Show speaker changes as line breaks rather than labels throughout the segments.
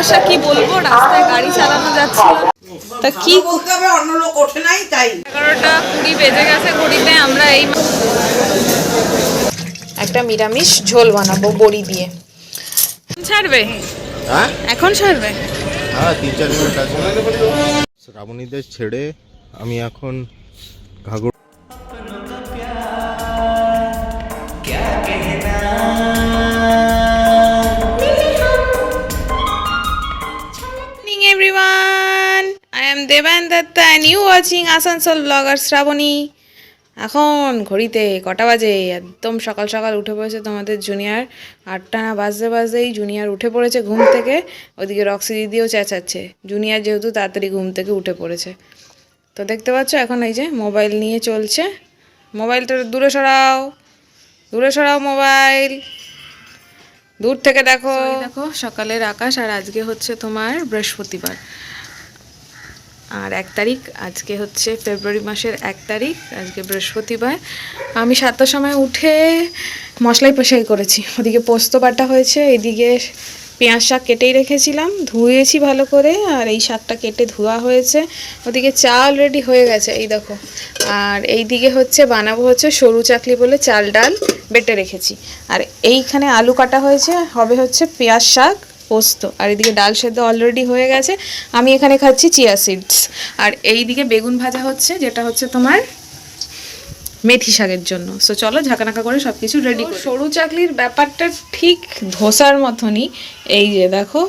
সমস্যা কি বলব? রাস্তায় গাড়ি চালানো যাচ্ছে তা কি
বলতে হবে অন্য লোক ওঠে নাই তাই।
এগারোটা কুড়ি বেজে গেছে ঘড়িতে আমরা এই একটা নিরামিষ ঝোল বানাবো বড়ি দিয়ে। ছাড়বে?
হ্যাঁ?
এখন ছাড়বে?
হ্যাঁ তিন চার মিনিট আছে। শ্রাবণীদের ছেড়ে আমি এখন
i am devan datta and you watching, asansol vlogger, Shrabani. এখন ঘড়িতে কটা বাজে? একদম সকাল সকাল উঠে পড়েছে তোমাদের জুনিয়র। আটটা না বাজতে বাজতেই জুনিয়র উঠে পড়েছে ঘুম থেকে। ওদিকে রক্সি দিদিও চেঁচাচ্ছে। জুনিয়র যেহেতু তাড়াতাড়ি ঘুম থেকে উঠে পড়েছে। তো দেখতে পাচ্ছ এখন এই যে মোবাইল নিয়ে চলছে। মোবাইলটা দূরে সরাও। দূরে সরাও মোবাইল। দূর থেকে দেখো। দেখো, সকালের আকাশ আর আজকে হচ্ছে তোমার বৃহস্পতিবার। আর এক তারিখ, আজকে হচ্ছে ফেব্রুয়ারি মাসের এক তারিখ, আজকে বৃহস্পতিবার। আমি সাতটার সময় উঠে মশলাই পেশাই করেছি। ওদিকে পোস্ত বাটা হয়েছে, এদিকে পেঁয়াজ শাক কেটেই রেখেছিলাম। ধুয়েছি ভালো করে, আর এই শাকটা কেটে ধোয়া হয়েছে। ওদিকে চা অলরেডি হয়ে গেছে, এই দেখো। আর এই দিকে হচ্ছে বানাবো হচ্ছে সরু চাকলি বলে চাল ডাল বেটে রেখেছি। আর এইখানে আলু কাটা হয়েছে, হবে হচ্ছে পেঁয়াজ শাক। পোস্ত। আর এদিকে ডাল সেদ্ধ অলরেডি হয়ে গেছে। আমি এখানে খাচ্ছি চিয়া সিডস আর এই দিকে বেগুন ভাজা হচ্ছে, যেটা হচ্ছে তোমার মেথি শাকের জন্য। সো চলো ঝাঁকানাকা করে সব কিছু রেডি সরু চাকলির ব্যাপারটা ঠিক ধোসার মতনই। এই যে দেখো,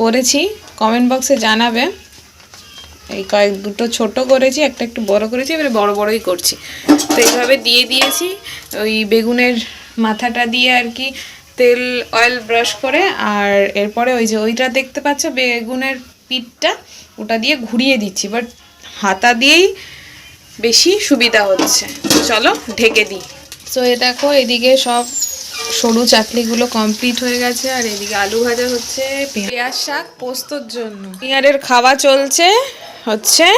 করেছি। কমেন্ট বক্সে জানাবে। এই কয়েক দুটো ছোট করেছি, একটা একটু বড় করেছি, এবারে বড় বড়ই করছি। তো এইভাবে দিয়ে দিয়েছি। ওই বেগুনের মাথাটা দিয়ে আর কি তেল অয়েল ব্রাশ করে আর এরপরে ওই যে ওইটা দেখতে পাচ্ছ, বেগুনের পিঠটা, ওটা দিয়ে ঘুরিয়ে দিচ্ছি। বাট হাতা দিয়েই বেশি সুবিধা হচ্ছে। চলো, ঢেকে দিই। তো এ দেখো, এদিকে সব সরু চাকলিগুলো কমপ্লিট হয়ে গেছে আর এদিকে আলু ভাজা হচ্ছে, পেঁয়াজ শাক পোস্তর জন্য। পিঁয়ারের খাওয়া চলছে, হচ্ছে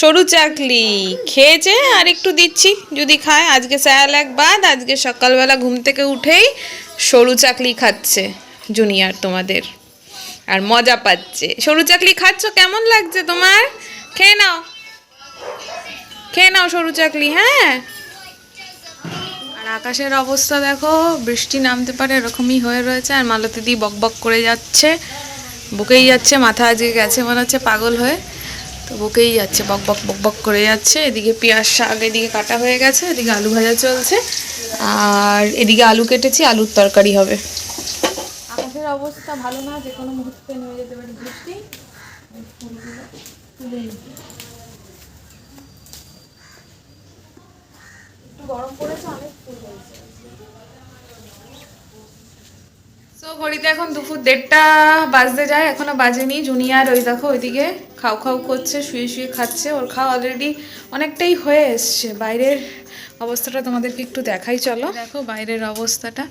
সরু চাকলি খেয়েছে, আর একটু দিচ্ছি, যদি খায়। আজকে স্যাল এক বাদ আজকে সকালবেলা ঘুম থেকে উঠেই সরু চাকলি খাচ্ছে জুনিয়র তোমাদের, আর মজা পাচ্ছে। সরু চাকলি খাচ্ছ? কেমন লাগছে তোমার? খেয়ে নাও। খেয়ে নাও সরু চাকলি হ্যাঁ? আর আকাশের অবস্থা দেখো, বৃষ্টি নামতে পারে এরকমই হয়ে রয়েছে, আর মালতী দি বক বক করে যাচ্ছে। বুকেই যাচ্ছে, মাথা আজকে গেছে মনে হচ্ছে পাগল হয়ে। তো বুকেই যাচ্ছে, বক বক বক বক করে যাচ্ছে। এদিকে পেঁয়াজ শাক এদিকে কাটা হয়ে গেছে, এদিকে আলু ভাজা চলছে। আর এদিকে আলু কেটেছি আলুর তরকারি হবে। আকাশের অবস্থা ভালো না যে কোনো মুহূর্তে নেমে যেতে পারে বৃষ্টি। গরম পড়েছে অনেক ফুল হয়েছে। ঘড়িতে এখন দুপুর দেড়টা বাজতে যায় এখনও বাজেনি। জুনিয়ার ওই দেখো ওইদিকে খাও খাও করছে শুয়ে শুয়ে খাচ্ছে। ওর খাওয়া অলরেডি অনেকটাই হয়ে এসছে বাইরের অবস্থাটা তোমাদেরকে একটু দেখাই, চলো। দেখো বাইরের অবস্থাটা।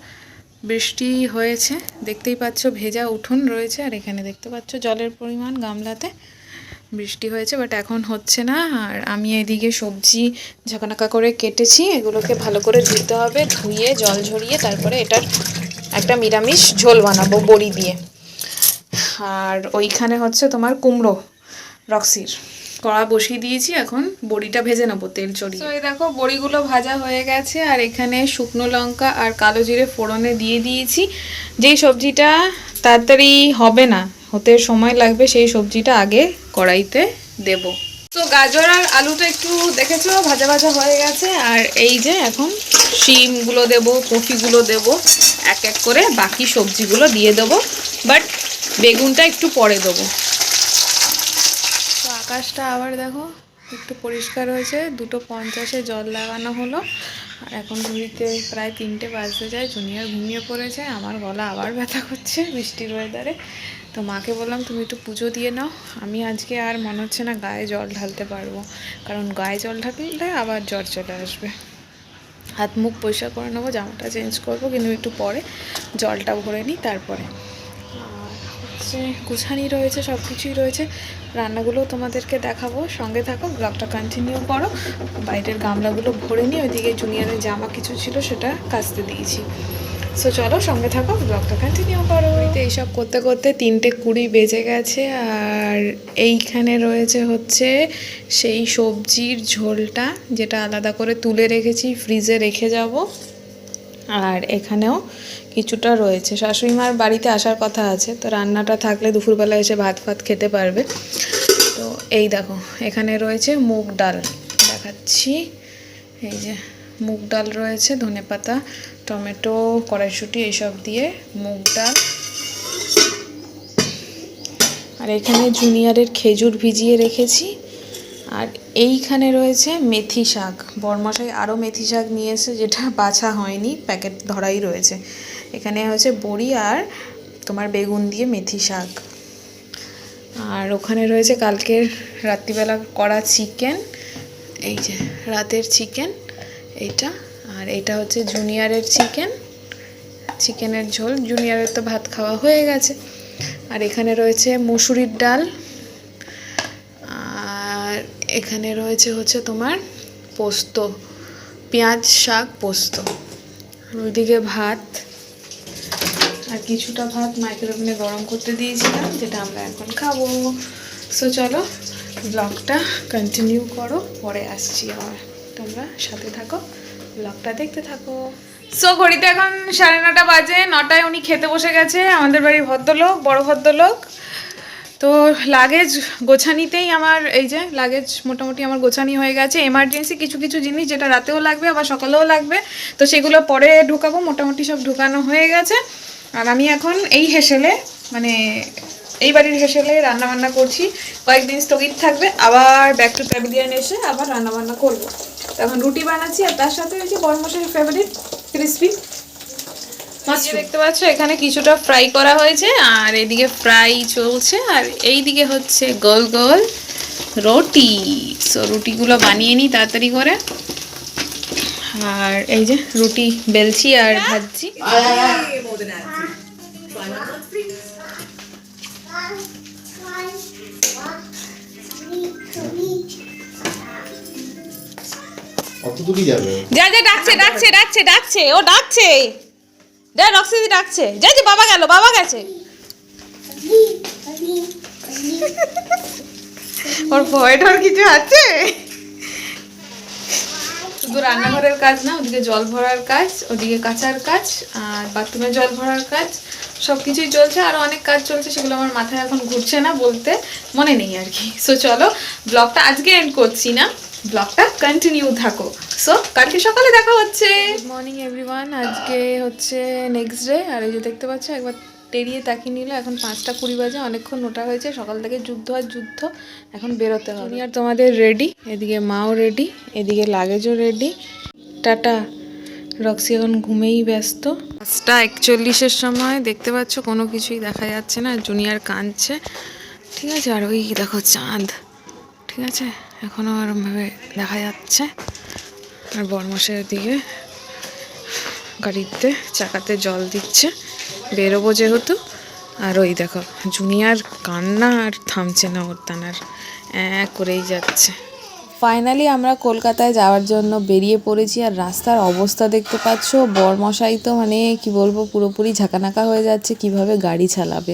বৃষ্টি হয়েছে, দেখতেই পাচ্ছ ভেজা উঠোন রয়েছে, আর এখানে দেখতে পাচ্ছ জলের পরিমাণ গামলাতে। বৃষ্টি হয়েছে বাট এখন হচ্ছে না, আর আমি এদিকে সবজি ঝাঁকানাকা করে কেটেছি, এগুলোকে ভালো করে ধুতে হবে, ধুয়ে, জল ঝরিয়ে তারপরে এটার একটা নিরামিষ ঝোল বানাবো, বড়ি দিয়ে। আর ওইখানে হচ্ছে তোমার কুমড়ো রক্সির। কড়া বসিয়ে দিয়েছি, এখন বড়িটা ভেজে নেব তেল চড়িয়ে। তো এই দেখো, বড়িগুলো ভাজা হয়ে গেছে, আর এখানে শুকনো লঙ্কা আর কালো জিরে ফোড়নে দিয়ে দিয়েছি। যেই সবজিটা তাড়াতাড়ি হবে না, হতে সময় লাগবে, সেই সবজিটা আগে কড়াইতে দেব। তো গাজর আর আলুটা একটু দেখেছ, ভাজা ভাজা হয়ে গেছে, আর এই যে এখন শিমগুলো দেবো, কফিগুলো দেব, এক এক করে বাকি সবজিগুলো দিয়ে দেবো, বাট বেগুনটা একটু পরে দেবো। আকাশটা আবার দেখো, একটু পরিষ্কার হয়েছে, দুটো পঞ্চাশে জল লাগানো হলো। আর এখন ঘুরিতে প্রায় তিনটে বাজতে যায়, জুনিয়র ঘুমিয়ে পড়েছে, আমার গলা আবার ব্যথা করছে বৃষ্টির ওয়েদারে তো মাকে বললাম, তুমি একটু পুজো দিয়ে নাও, আমি আজকে আর মনে হচ্ছে না গায়ে জল ঢালতে পারব। কারণ গায়ে জল ঢাললে আবার জ্বর চলে আসবে। হাত মুখ পরিষ্কার করে নেব, জামাটা চেঞ্জ করব, কিন্তু একটু পরে জলটা ভরে নিই, তারপরে। হচ্ছে গুছানি রয়েছে সব কিছুই রয়েছে। রান্নাগুলো তোমাদেরকে দেখাবো। সঙ্গে থাকো ব্লগটা কন্টিনিউ করো। বাইরের গামলাগুলো ভরে নিই ওইদিকে জুনিয়রের জামা কিছু ছিল সেটা কাচতে দিয়েছি। সো চলো সঙ্গে থাকো ব্লগটা কন্টিনিউ করো। তো এইসব করতে করতে তিনটে কুড়ি বেজে গেছে। আর এইখানে রয়েছে হচ্ছে সেই সবজির ঝোলটা, যেটা আলাদা করে তুলে রেখেছি ফ্রিজে রেখে যাব। আর এখানেও কিছুটা রয়েছে। শাশুড়ি মার বাড়িতে আসার কথা আছে, তো রান্নাটা থাকলে দুপুরবেলা এসে ভাত ফাত খেতে পারবে। তো এই দেখো, এখানে রয়েছে মুগ ডাল। দেখাচ্ছি। এই যে মুগ ডাল রয়েছে ধনেপাতা টমেটো, কড়াইশুঁটি এইসব দিয়ে মুগ ডাল। আর এখানে জুনিয়রের খেজুর ভিজিয়ে রেখেছি। আর এইখানে রয়েছে মেথি শাক। বরমশাই আরও মেথি শাক নিয়েছে যেটা বাছা হয়নি, প্যাকেট ধরাই রয়েছে। এখানে হচ্ছে বড়ি আর তোমার বেগুন দিয়ে মেথি শাক। আর ওখানে রয়েছে কালকের রাত্রিবেলা করা চিকেন, এই যে রাতের চিকেন এইটা, আর এটা হচ্ছে জুনিয়রের চিকেন, চিকেনের ঝোল। জুনিয়রের তো ভাত খাওয়া হয়ে গেছে। আর এখানে রয়েছে মুসুরির ডাল, আর এখানে রয়েছে হচ্ছে তোমার পোস্ত, পেঁয়াজ শাক পোস্ত। ওইদিকে ভাত কিছুটা ভাত মাইক্রোওভেনে গরম করতে দিয়েছিলাম, যেটা আমরা এখন খাব। সো চলো ব্লগটা কন্টিনিউ করো, পরে আসছি আবার। তোমরা সাথে থাকো ব্লগটা দেখতে থাকো। সো ঘড়িতে এখন সাড়ে নটা বাজে, নটায় উনি খেতে বসে গেছে, আমাদের বাড়ির ভদ্রলোক, বড় ভদ্রলোক। তো লাগেজ গোছানিতেই আমার, এই যে লাগেজ মোটামুটি আমার গোছানি হয়ে গেছে। এমার্জেন্সি কিছু কিছু জিনিস যেটা রাতেও লাগবে, আবার সকালেও লাগবে, তো সেগুলো পরে ঢুকাবো, মোটামুটি সব ঢুকানো হয়ে গেছে। আর আমি এখন এই হেসেলে মানে এই বাড়ির হেসেলে রান্না বান্না করছি। কয়েকদিন স্থগিত থাকবে আবার ব্যাক টু প্যাভিলিয়ান এসে আবার রান্না বান্না করব। তো এখন রুটি বানাচ্ছি আর তার সাথে ওই হয়েছে বরমশের ফেভারিট ক্রিসপি মাছ। দেখতে পাচ্ছ এখানে কিছুটা ফ্রাই করা হয়েছে আর এদিকে ফ্রাই চলছে আর এই দিকে হচ্ছে গোল গোল রুটি। সো রুটিগুলো বানিয়ে নিই তাড়াতাড়ি করে। আর এই যে রুটি বেলছি আর ভাজছি। যা যা ডাকছে ডাকছে ডাকছে ডাকছে। ও ডাকছে। যা রক্সিদি ডাকছে। যা যে বাবা গেল বাবা গেছে। ওর কিছু আছে? শুধু রান্নাঘরের কাজ না ওদিকে জল ভরার কাজ ওদিকে কাচার কাজ আর বাথরুমে জল ভরার কাজ। সব কিছুই চলছে আর অনেক কাজ চলছে সেগুলো আমার মাথায় এখন ঘুরছে না বলতে মনে নেই আর কি। সো চলো ব্লগটা আজকে এন্ড করছি না। ব্লগটা কন্টিনিউ থাকো। সো কালকে সকালে দেখা হচ্ছে। গুড মর্নিং এভরিওয়ান আজকে হচ্ছে নেক্সট ডে আর এই যে দেখতে পাচ্ছ একবার টেরিয়ে তাকিয়ে নিল এখন পাঁচটা কুড়ি বাজে অনেকক্ষণ ওটা হয়েছে। সকাল থেকে যুদ্ধ আর যুদ্ধ এখন বেরোতে হবে। আর তোমাদের রেডি এদিকে মাও রেডি এদিকে লাগেজও রেডি টাটা। রক্সি এখন ঘুমেই ব্যস্ত। পাঁচটা একচল্লিশের সময় দেখতে পাচ্ছ, কোনো কিছুই দেখা যাচ্ছে না, জুনিয়র কাঁদছে। ঠিক আছে, আর ওই দেখো চাঁদ। ঠিক আছে এখনও ওরমভাবে দেখা যাচ্ছে। আর বরমাসের দিকে গাড়িতে চাকাতে জল দিচ্ছে। বেরোবো যেহেতু। আর ওই দেখো, জুনিয়ার কান্না আর থামছে না ওর তানার অ্যাঁ করেই যাচ্ছে। ফাইনালি আমরা কলকাতায় যাওয়ার জন্য বেরিয়ে পড়েছি আর রাস্তার অবস্থা দেখতে পাচ্ছ। বরমশাই তো মানে কি বলব, পুরোপুরি ঝাঁকানাকা হয়ে যাচ্ছে, কীভাবে গাড়ি চালাবে।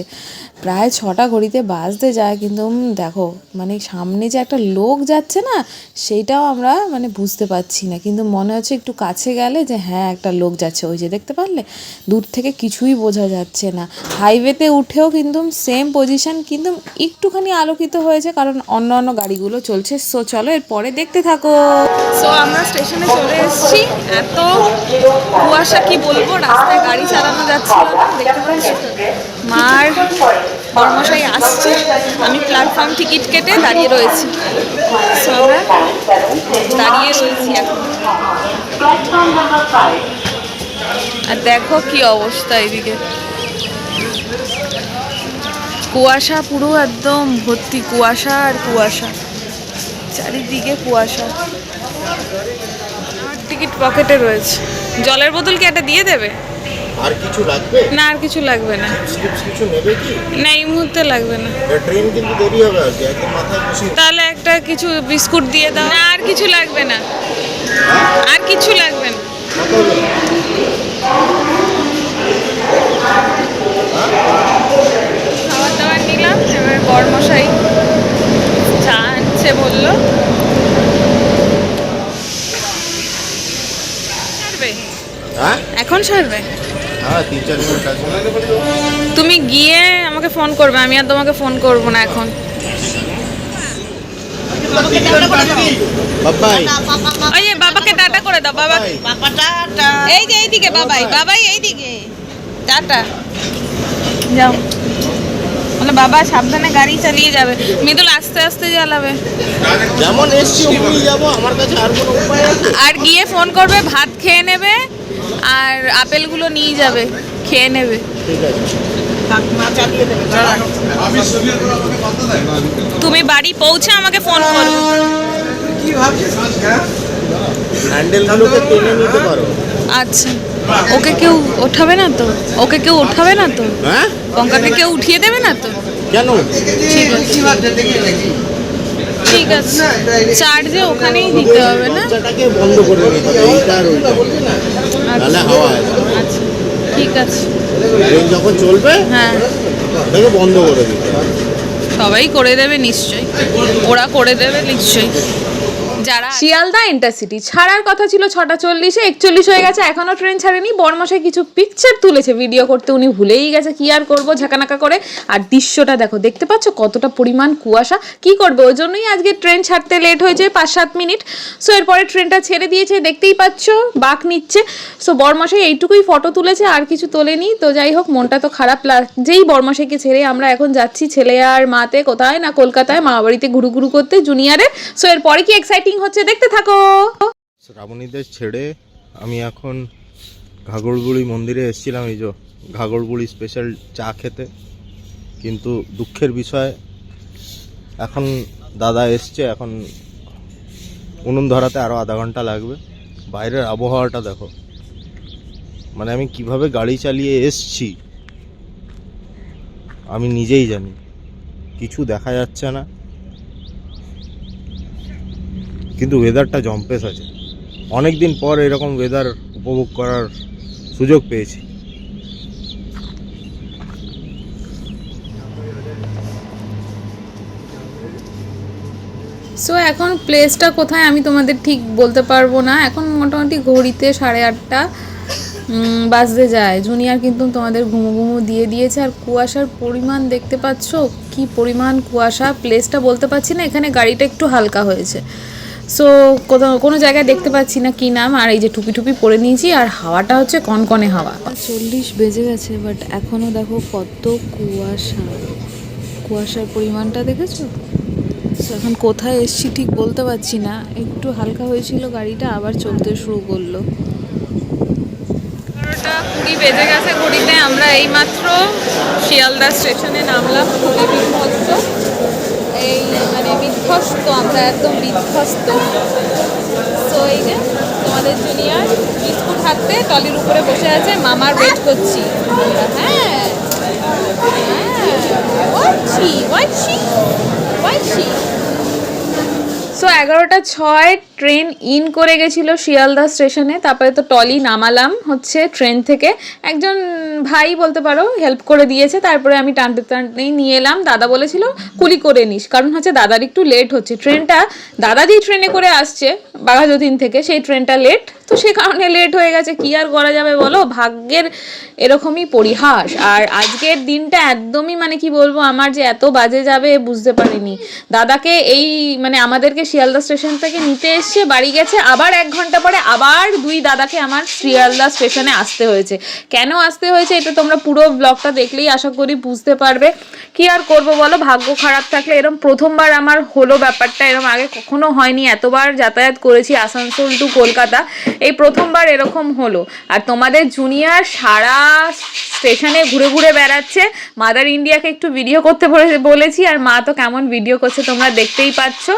প্রায় ছটা ঘড়িতে বাজতে যায়, কিন্তু দেখো মানে সামনে যে একটা লোক যাচ্ছে না, সেইটাও আমরা মানে বুঝতে পারছি না। কিন্তু মনে হচ্ছে একটু কাছে গেলে যে হ্যাঁ একটা লোক যাচ্ছে। ওই যে দেখতে পারলে? দূর থেকে কিছুই বোঝা যাচ্ছে না। হাইওয়েতে উঠেও কিন্তু সেম পজিশন কিন্তু একটুখানি আলোকিত হয়েছে, কারণ অন্য অন্য গাড়িগুলো চলছে। সো চলো, এরপরে দেখতে থাকো। সো আমরা স্টেশনে চলে এসেছি। এত কুয়াশা, কি বলব? রাস্তায় গাড়ি চালানো যাচ্ছে দেখতে পাচ্ছি? মার কর্মশাই আসছে। আমি প্ল্যাটফর্ম টিকিট কেটে দাঁড়িয়ে রয়েছি। দাঁড়িয়ে রয়েছি এখন। আর দেখো কি অবস্থা এদিকে। কুয়াশা পুরো একদম ভর্তি, কুয়াশা আর কুয়াশা। চারিদিকে কুয়াশা। টিকিট পকেটে রয়েছে। জলের বোতল কি একটা দিয়ে দেবে?
আর কিছু লাগবে?
না আর কিছু লাগবে না।
কিছু নেবে কি?
না এই মুহূর্তে লাগবে না।
ট্রেন কিন্তু দেরি হবে আর কি একদম মাথায়
তাহলে একটা কিছু বিস্কুট দিয়ে দাও। না আর কিছু লাগবে না। হ্যাঁ? আর কিছু লাগবে না।
খাবার
দাবার নিলাম
এবার
বরমশাই চা
আনছে বলল। এখন ছাড়বে হ্যাঁ?
তুমি গিয়ে আমাকে ফোন করবে আমি আর তোমাকে ফোন করব না এখন। ওই বাবাকে টাটা করে দাও বাবা। এই যে এইদিকে বাবাই। বাবাই। এইদিকে। টাটা। যাও। বলে বাবা সাবধানে গাড়ি চালিয়ে যাবে। মৃদুল আস্তে আস্তে চালাবে
যেমন এসছি যাব। আমার কাছে আর কোনো উপায় আছে?
আর গিয়ে ফোন করবে ভাত খেয়ে নেবে আর আপেলগুলো নিয়ে যাবে খেয়ে নেবে। তুমি বাড়ি পৌঁছে আমাকে ফোন করবে
কি ভাবছিস
হ্যান্ডেলগুলোকে টেনে নিতে পারো।
আচ্ছা। ওকে কেউ ওঠাবে না তো? ওকে কেউ ওঠাবে না তো?
হ্যাঁ?
পঙ্কাকে কেউ উঠিয়ে দেবে না তো?
কেন?
ঠিক আছে। ঠিক আছে। চার্জে ওখানেই দিতে হবে না?
বন্ধ করে ওইটা তাহলে হাওয়া
আচ্ছা ঠিক আছে।
ট্রেন যখন চলবে
হ্যাঁ।
ওটাকে বন্ধ করে দিতে
সবাই করে দেবে নিশ্চয়ই। ওরা করে দেবে নিশ্চয়ই। যারা শিয়ালদা ইন্টারসিটি ছাড়ার কথা ছিল ছটা চল্লিশে একচল্লিশ হয়ে গেছে এখনও ট্রেন ছাড়েনি। বর্মশাই কিছু পিকচার তুলেছে ভিডিও করতে। উনি ভুলেই গেছে কি আর করব ঝাঁকানাকা করে। আর দৃশ্যটা দেখো দেখতে পাচ্ছ কতটা পরিমাণ কুয়াশা। কি করবে ওই জন্যই আজকে ট্রেন ছাড়তে লেট হয়েছে পাঁচ সাত মিনিট। সো এরপরে ট্রেনটা ছেড়ে দিয়েছে দেখতেই পাচ্ছ বাক নিচ্ছে। সো বর্মশাই এইটুকুই ফটো তুলেছে আর কিছু তোলেনি। তো যাই হোক মনটা তো খারাপ লাগছেই বর্মশাইকে ছেড়ে। আমরা এখন যাচ্ছি ছেলে আর মাতে কোথায় না কলকাতায় মা বাড়িতে ঘুরু ঘুরু করতে জুনিয়রের সো এরপরে কি এক্সাইটিং হচ্ছে, দেখতে থাকো।
শ্রাবণীদের ছেড়ে আমি এখন ঘাগরবুড়ি মন্দিরে এসেছিলাম, এই যে ঘাগরবুড়ি স্পেশাল চা খেতে। কিন্তু দুঃখের বিষয়, এখন দাদা এসছে, এখন উনুন ধরাতে আরও আধা ঘণ্টা লাগবে। বাইরের আবহাওয়াটা দেখো। মানে আমি কীভাবে গাড়ি চালিয়ে এসছি, আমি নিজেই জানি। কিছু দেখা যাচ্ছে না। কিন্তু ওয়েদারটা জম্পেস আছে। অনেক দিন পর এরকম ওয়েদার উপভোগ করার সুযোগ পেয়েছি।
সো এখন প্লেসটা কোথায় আমি তোমাদের ঠিক বলতে পারব না। এখন মোটামুটি ঘড়িতে সাড়ে আটটা বাজতে যায়। জুনিয়ার কিন্তু তোমাদের ঘুমো ঘুমো দিয়ে দিয়েছে। আর কুয়াশার পরিমাণ দেখতে পাচ্ছ? কি পরিমাণ কুয়াশা? প্লেসটা বলতে পারছি না। এখানে গাড়িটা একটু হালকা হয়েছে। সো কোথাও কোনো জায়গায় দেখতে পাচ্ছি না কি নাম আর এই যে টুপি টুপি পরে নিয়েছি আর হাওয়াটা হচ্ছে কনকনে হাওয়া। চল্লিশ বেজে গেছে বাট এখনও দেখো কত কুয়াশা। কুয়াশার পরিমাণটা দেখেছ? এখন কোথায় এসছি ঠিক বলতে পারছি না। একটু হালকা হয়েছিল গাড়িটা আবার চলতে শুরু করল। কুড়ি বেজে গেছে ঘড়িতে আমরা এইমাত্র শিয়ালদা স্টেশনে নামলাম খুবই বিধ্বস্ত এই মানে বিধ্বস্ত, আমরা একদম বিধ্বস্ত। তো এই যে, তোমাদের জুনিয়র বিস্কুট হাতে টলির উপরে বসে আছে, মামার ওয়েট করছি। হ্যাঁ? এগারোটা ছয় ট্রেন ইন করে গেছিল শিয়ালদা স্টেশনে। তারপরে তো টলি নামালাম হচ্ছে ট্রেন থেকে। একজন ভাই বলতে পারো হেল্প করে দিয়েছে, তারপরে আমি টানতে টানতেই নিয়ে এলাম। দাদা বলেছিল, কুলি করে নিস। কারণ হচ্ছে দাদার একটু লেট হচ্ছে। ট্রেনটা দাদা যেই ট্রেনে করে আসছে বাঘাযতীন থেকে, সেই ট্রেনটা লেট তো সে কারণে লেট হয়ে গেছে। কি আর করা যাবে বলো? ভাগ্যের এরকমই পরিহাস। আর আজকের দিনটা একদমই মানে কি বলব, আমার যে এত বাজে যাবে বুঝতে পারিনি। দাদাকে এই মানে আমাদেরকে শিয়ালদা স্টেশন থেকে নিতে এসছে বাড়ি গেছে। আবার এক ঘণ্টা পরে আবার দুই দাদাকে আমার শিয়ালদা স্টেশনে আসতে হয়েছে। কেন আসতে হয়েছে এটা তোমরা পুরো ব্লগটা দেখলেই আশা করি বুঝতে পারবে। কি আর করব বলো? ভাগ্য খারাপ থাকলে এরকম প্রথমবার আমার হলো ব্যাপারটা এরকম আগে কখনো হয়নি। এতবার যাতায়াত করেছি আসানসোল টু কলকাতা। এই প্রথমবার এরকম হলো। আর তোমাদের জুনিয়র সারা স্টেশনে ঘুরে ঘুরে বেড়াচ্ছে। মাদার ইন্ডিয়াকে একটু ভিডিও করতে বলে- বলেছি আর মা তো কেমন ভিডিও করছে তোমরা দেখতেই পাচ্ছ।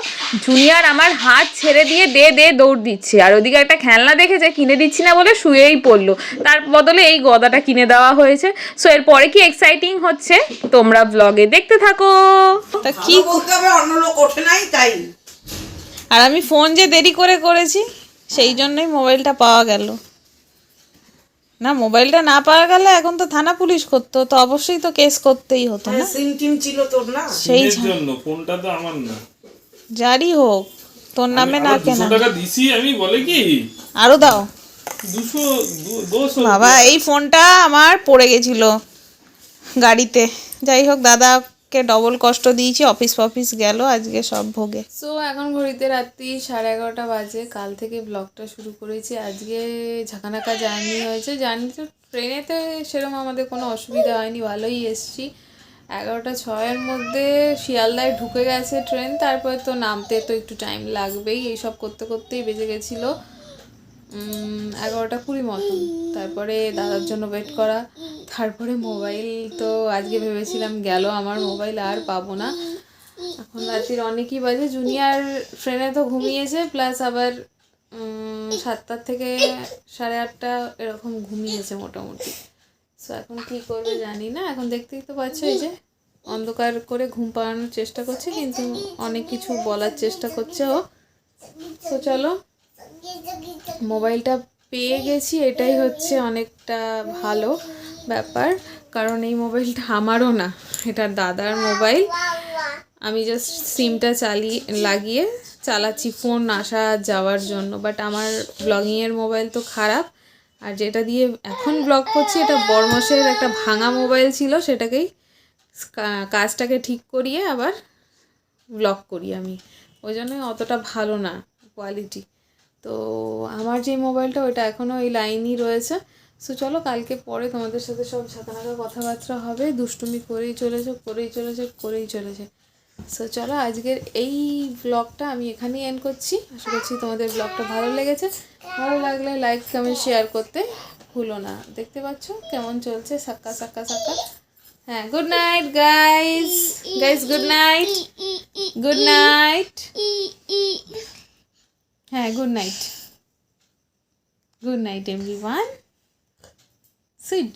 জুনিয়র আমার হাত ছেড়ে দিয়ে দে দে দৌড় দিচ্ছে। আর ওদিকে একটা খেলনা দেখেছে কিনে দিচ্ছি না বলে শুয়েই পড়ল। তার বদলে এই গদাটা কিনে দেওয়া হয়েছে। সো এরপরে কি এক্সাইটিং হচ্ছে? তোমরা ব্লগে দেখতে থাকো। তা কি
বলতে হবে অন্য লোক ওঠে নাই তাই।
আর আমি ফোন যে দেরি করে করেছি সেই জন্যই মোবাইলটা পাওয়া গেল। না মোবাইলটা না পাওয়া গেলে এখন তো থানা পুলিশ করতো তো অবশ্যই তো কেস করতেই হতো না?
সিম টিম ছিল তোর না?
সেই
জন্য ফোনটা তো আমার না।
যারই হোক তোর নামে না কেন।
টাকা দিছি আমি বলে কি?
আরও দাও। বাবা এই ফোনটা আমার পড়ে গেছিল গাড়িতে। যাই হোক দাদাকে ডবল কষ্ট দিয়েছি অফিস ফফিস গেল, আজকে সব ভোগে। সো এখন ঘড়িতে রাত্রি সাড়ে এগারোটা বাজে। কাল থেকে ব্লগটা শুরু করেছি। আজকে ঝাঁকানাকা জার্নি হয়েছে। জার্নি তো ট্রেনেতে সেরকম আমাদের কোনো অসুবিধা হয়নি, ভালোই এসছি। এগারোটা ছয়ের মধ্যে শিয়ালদায় ঢুকে গেছে ট্রেন। তারপরে তো নামতে তো একটু টাইম লাগবেই। এইসব করতে করতেই বেজে গেছিল। এগারোটা কুড়ি মতন। তারপরে দাদার জন্য ওয়েট করা। তারপরে মোবাইল তো আজকে ভেবেছিলাম গেল, আমার মোবাইল আর পাবো না। এখন রাত্রির অনেকই বাজে, জুনিয়র ট্রেনে তো ঘুমিয়েছে, প্লাস আবার সাতটার থেকে সাড়ে আটটা এরকম ঘুমিয়েছে মোটামুটি। সো এখন কি করবে জানি না, এখন দেখতেই তো পাচ্ছ এই যে, অন্ধকার করে ঘুম পাড়ানোর চেষ্টা করছে, কিন্তু অনেক কিছু বলার চেষ্টা করছে ও। তো চলো, মোবাইলটা পেয়ে গেছি, এটাই হচ্ছে অনেকটা ভালো। ব্যাপার, কারণ এই মোবাইলটা আমারও না, এটা দাদার মোবাইল। আমি জাস্ট সিমটা চালিয়ে লাগিয়ে চালাচ্ছি ফোন আসা যাওয়ার জন্য বাট আমার ব্লগিংয়ের মোবাইল তো খারাপ। আর যেটা দিয়ে এখন ব্লগ করছি, এটা বড়মসের একটা ভাঙা মোবাইল ছিল, সেটাকেই কাজটাকে ঠিক করিয়ে আবার ব্লগ করি আমি। ওই জন্য অতটা ভালো না কোয়ালিটি তো আমার যে মোবাইলটা ওটা এখনও ওই লাইনই রয়েছে। সো চলো কালকে পরে তোমাদের সাথে সব ঝাঁকানাকা কথাবার্তা হবে। দুষ্টুমি করেই চলেছে করেই চলেছে করেই চলেছে। সো চলো আজকের এই ব্লগটা আমি এখানেই এন্ড করছি। আশা করছি তোমাদের ব্লগটা ভালো লেগেছে। ভালো লাগলে লাইক কমেন্ট শেয়ার করতে ভুলো না। দেখতে পাচ্ছ কেমন চলছে? সাক্কা সাক্কা সাক্কা। হ্যাঁ good night guys guys good night good night হ্যাঁ good night good night so it